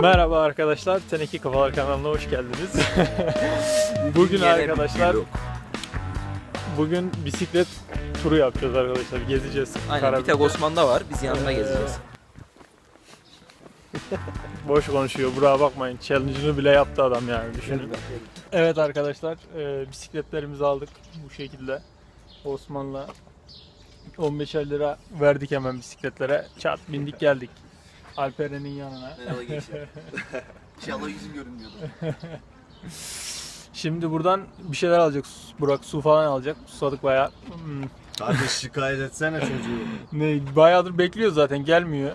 Merhaba arkadaşlar, Teneki Kafalar kanalına hoş geldiniz. bugün arkadaşlar, bugün bisiklet turu yapacağız arkadaşlar, gezeceğiz. Aynen bir Karabük'te. tek Osman'da var. Biz yanına Ee, gezeceğiz. Boş konuşuyor, buraya bakmayın. Challenge'ını bile yaptı adam yani, düşünün. Evet arkadaşlar, e, bisikletlerimizi aldık bu şekilde. Osman'la 15 lira verdik hemen bisikletlere. Çat bindik geldik. Alperen'in yanına. Merhaba gençler. İnşallah yüzüm görünmüyordu. Şimdi buradan bir şeyler alacak. Burak su falan alacak. Susadık bayağı. Hmm, Kardeş şikayet etsene çocuğu. Ne bayağıdır bekliyor zaten gelmiyor.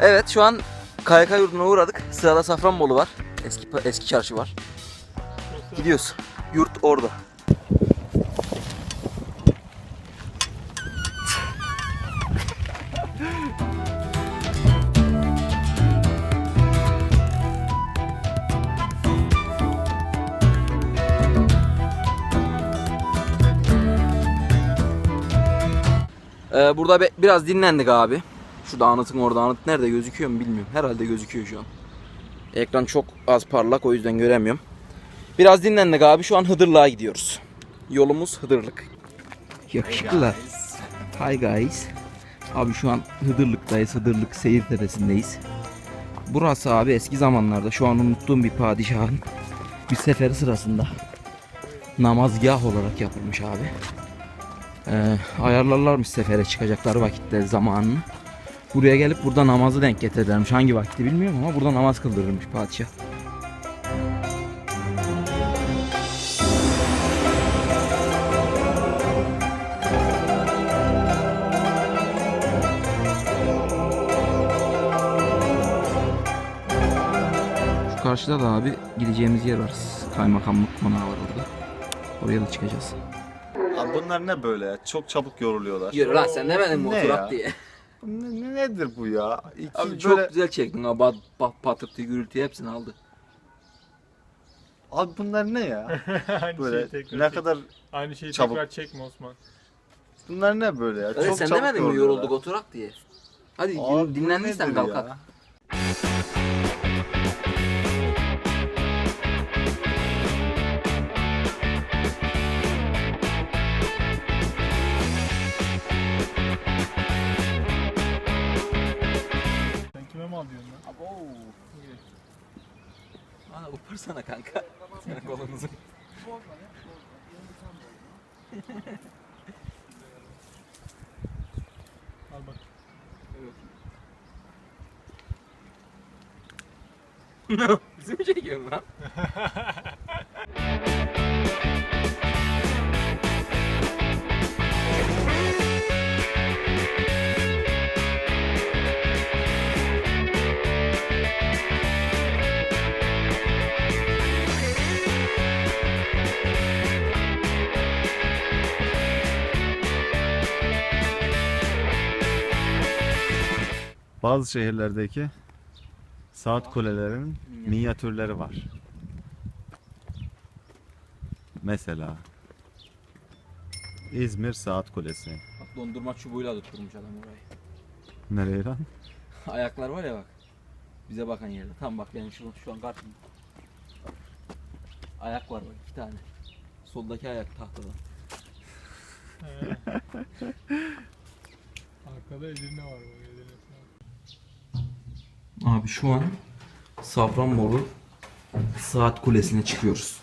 Evet şu an KYK yurduna uğradık. Sırada Safranbolu var. Eski eski çarşı var. Gidiyoruz. Yurt orada. Burada be- biraz dinlendik abi. Şurada anıtın orada anıt nerede gözüküyor mu bilmiyorum. Herhalde gözüküyor şu an. Ekran çok az parlak o yüzden göremiyorum. Biraz dinlendik abi. Şu an Hıdırlığa gidiyoruz. Yolumuz Hıdırlık. Yakışıklılar. Hi guys. Abi şu an Hıdırlık'tayız. Hıdırlık seyir tepesindeyiz. Burası abi eski zamanlarda şu an unuttuğum bir padişahın bir seferi sırasında namazgah olarak yapılmış abi. Ee, ayarlarlarmış sefere çıkacakları vakitte zamanını. Buraya gelip burada namazı denk getirirlermiş. Hangi vakti bilmiyorum ama burada namaz kıldırırmış padişah. Şu karşıda da abi gideceğimiz yer var. Kaymakamlık konağı var orada. Oraya da çıkacağız. Abi bunlar ne böyle ya? Çok çabuk yoruluyorlar. Yürü lan sen demedin mi Ne oturak diye. Ne, ne- nedir bu ya? İki Abi böyle... çok güzel çektin ha. Bat, bat, patırtı, gürültü hepsini aldı. Abi bunlar ne ya? Aynı Böyle şeyi tekrar ne çek. kadar... Aynı şeyi çabuk. tekrar çekme Osman. Bunlar ne böyle ya? Evet, çok sen çabuk demedin mi yoruluyorlar. yorulduk oturak diye. Hadi Abi bu dinlendiysen nedir kalk ya? hadi. Bana uparsana kanka. Senin kolunuzu. Al bak. Bizi mi çekiyorsun lan? Bazı şehirlerdeki saat kulelerinin minyatürleri var. Mesela İzmir Saat Kulesi. Bak dondurma çubuğuyla tutturmuş adam orayı. Nereye lan? Ayaklar var ya bak. Bize bakan yerde. Tam bak benim şu, şu an karşımda. Ayak var bak iki tane. Soldaki ayak tahtada. Arkada Edirne var bak Edirne. Abi şu an Safranbolu Saat Kulesi'ne çıkıyoruz.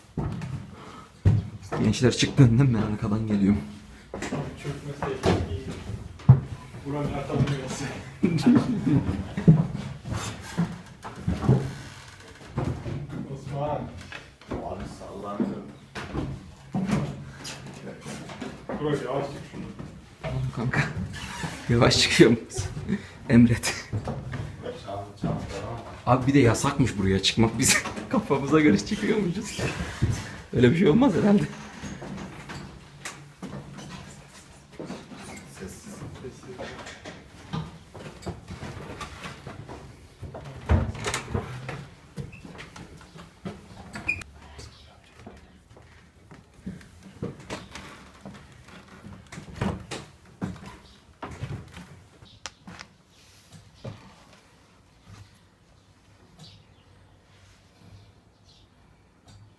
Gençler çıktığında ben arkadan geliyorum. Çökmese iyi. Buranın arkadan gelse. Osman. Abi sallanıyorum. Burak yavaş çık şunu. Tamam kanka. Yavaş çıkıyorum. Emret. Abi bir de yasakmış buraya çıkmak biz kafamıza göre çıkıyormuşuz. Öyle bir şey olmaz herhalde.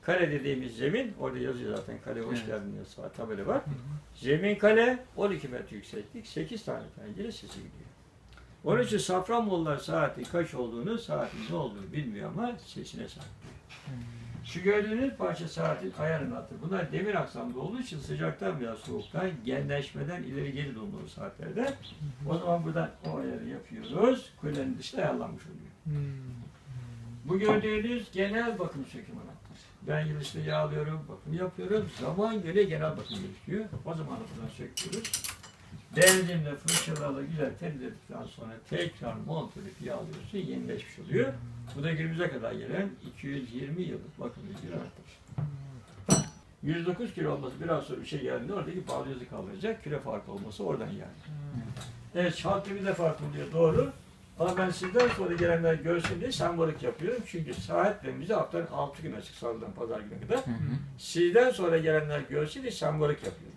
Kale dediğimiz zemin, orada yazıyor zaten kale hoş geldin diyor sağ tabela var. Zemin kale 12 metre yükseklik, 8 tane pencere sesi gidiyor. Onun için Safranbolular saatin kaç olduğunu, saatin ne olduğunu bilmiyor ama sesine sahip. Şu gördüğünüz parça saatin ayarını atır. Bunlar demir aksamda olduğu için sıcaktan veya soğuktan, genleşmeden ileri geri dolmalı saatlerde. O zaman buradan o ayarı yapıyoruz. Kulenin dışında ayarlanmış oluyor. Bu gördüğünüz genel bakım söküm anahtarı. Ben yıl işte yağlıyorum, bakım yapıyorum. Zaman göre genel bakım gerekiyor. O zaman buradan söküyoruz. Benzinle, fırçalarla güzel temizledikten sonra tekrar monte edip yağlıyorsun, yenileşmiş oluyor. Bu da günümüze kadar gelen 220 yıllık bakımlı bir anahtar. 109 kilo olması biraz sonra bir şey geldiğinde oradaki balyozı kaldıracak. Kilo farkı olması oradan yani. Evet şartlı bir de farklı oluyor doğru. Ama ben sizden sonra gelenler görsün diye sembolik yapıyorum. Çünkü saatlerimizi haftanın 6 gün açık salıdan pazar güne kadar. Sizden sonra gelenler görsün diye sembolik yapıyorum.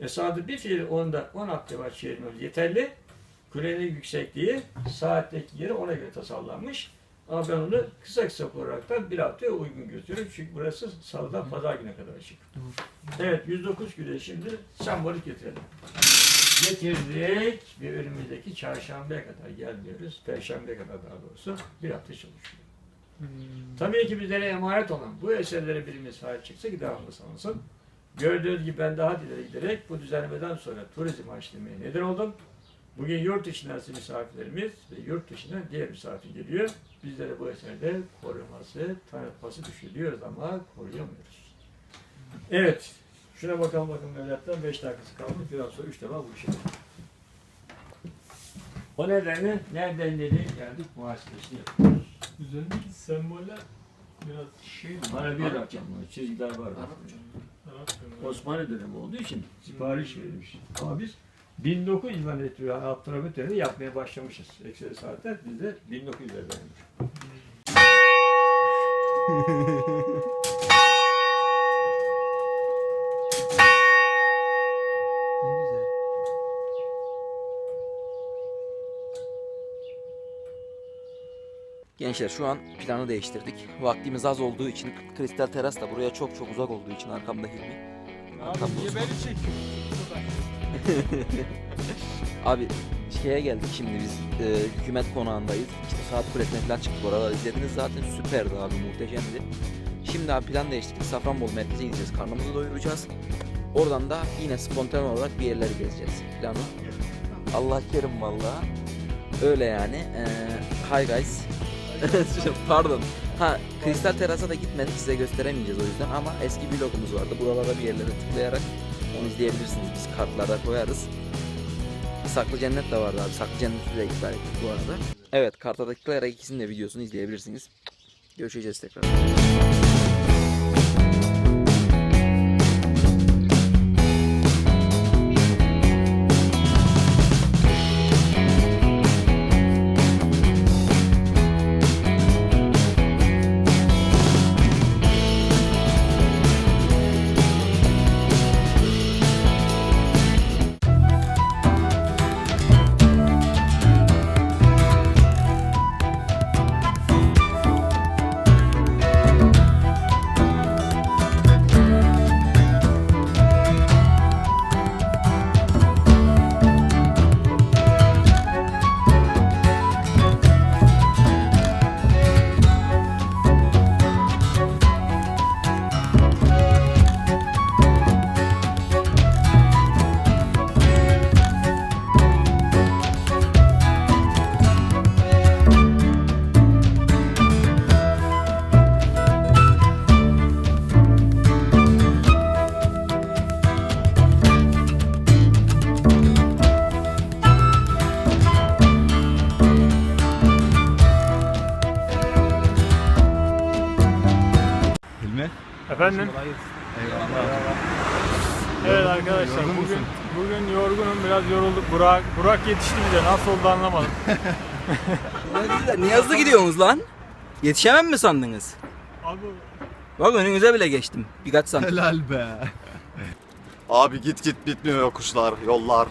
E saatte bir fiil onda 10 hafta var çevirmemiz yeterli. Kulenin yüksekliği saatteki yeri ona göre tasarlanmış. Ama ben onu kısa kısa olaraktan bir haftaya uygun gösteriyorum. Çünkü burası salıdan pazar güne kadar açık. Evet 109 güne şimdi sembolik getirelim. Getirdik ve önümüzdeki çarşambaya kadar gelmiyoruz. Perşembeye kadar daha doğrusu bir hafta çalışıyor. Tabii ki bizlere emanet olan bu eserlere birimiz sahip çıksa ki devamlı sanılsın. Gördüğünüz gibi ben daha ileri giderek bu düzenlemeden sonra turizm açtırmaya neden oldum. Bugün yurt içinden misafirlerimiz ve yurt dışından diğer misafir geliyor. Bizlere bu eserde koruması, tanıtması düşünüyoruz ama koruyamıyoruz. Evet, şuna bakalım bakalım evlatlar. Beş dakikası kaldı. Biraz sonra üç defa bu işe. O nedenle nereden dedi geldik muhasebesini yapıyoruz. Üzerinde semboller biraz şey Bana bir rakam şey var, çizgiler var. Osmanlı dönemi olduğu için sipariş verilmiş. Tabir. 1900'den itibaren Abdülhamit dönemi yapmaya başlamışız. Ekseri saatler bizde 1900'lerden. Gençler şu an planı değiştirdik. Vaktimiz az olduğu için kristal teras da buraya çok çok uzak olduğu için arkamda Hilmi. Abi? Abi şeye geldik şimdi biz e, hükümet konağındayız. İşte saat kulesine falan çıktık oralar izlediniz zaten süperdi abi muhteşemdi. Şimdi abi plan değiştirdik. Safranbolu merkeze gideceğiz. Karnımızı doyuracağız. Oradan da yine spontan olarak bir yerleri gezeceğiz. Planı. Allah kerim valla. Öyle yani. Ee, hi guys. Pardon. Ha Kristal Teras'a da gitmedik size gösteremeyeceğiz o yüzden ama eski vlogumuz vardı. Buralara bir yerlere tıklayarak onu izleyebilirsiniz. Biz kartlara koyarız. Saklı Cennet de vardı abi. Saklı Cennet'i de iptal ettik bu arada. Evet karta da tıklayarak ikisinin de videosunu izleyebilirsiniz. Görüşeceğiz tekrar. Efendim? Eyvallah. Evet arkadaşlar Yorgun bugün musun? bugün yorgunum biraz yorulduk. Burak Burak yetişti bize nasıl oldu anlamadım. Niye hızlı gidiyorsunuz lan? Yetişemem mi sandınız? Abi Bak önünüze bile geçtim. Birkaç santim. Helal be. Abi git git bitmiyor yokuşlar, yollar.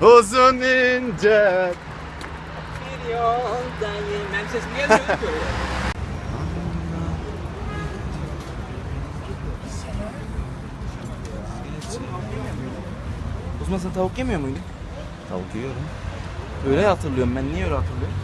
Uzun ince. Bir yoldayım. Benim sesim gelmiyor ki Sen tavuk yemiyor muydun? Tavuk yiyorum. Öyle hatırlıyorum ben. Niye öyle hatırlıyorum?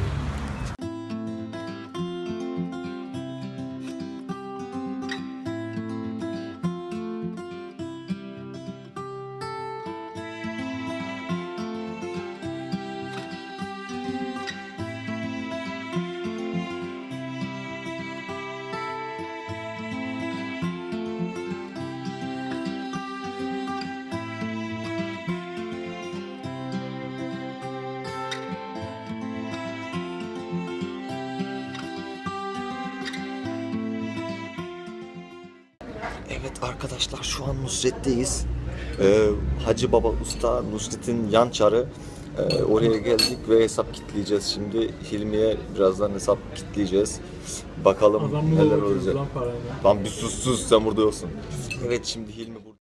Evet arkadaşlar şu an Nusret'teyiz. Ee, Hacı Baba Usta Nusret'in yan çarı. Ee, oraya geldik ve hesap kitleyeceğiz şimdi. Hilmi'ye birazdan hesap kitleyeceğiz. Bakalım Adam neler olacak. lan? Lan bir sus sus sen burada yoksun. Evet şimdi Hilmi burada.